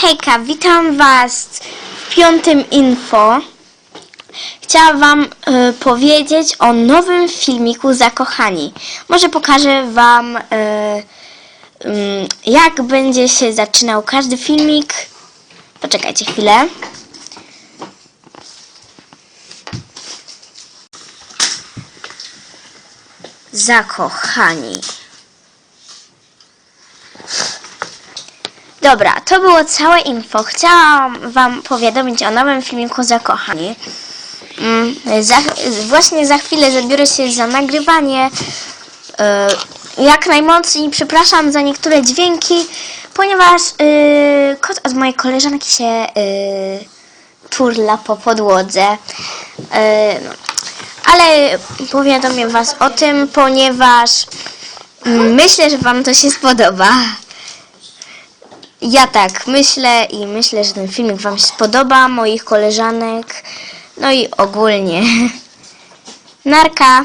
Hejka, witam Was w piątym info. Chciałam Wam y, powiedzieć o nowym filmiku Zakochani. Może pokażę Wam, y, ym, jak będzie się zaczynał każdy filmik. Poczekajcie chwilę. Zakochani. Dobra, to było całe info. Chciałam Wam powiadomić o nowym filmiku Zakochani. Mm, za, właśnie za chwilę zabiorę się za nagrywanie. Yy, jak najmocniej przepraszam za niektóre dźwięki, ponieważ yy, kot od mojej koleżanki się yy, turla po podłodze. Yy, ale powiadomię Was o tym, ponieważ mm, myślę, że Wam to się spodoba. Ja tak myślę i myślę, że ten filmik Wam się spodoba, moich koleżanek, no i ogólnie. Narka.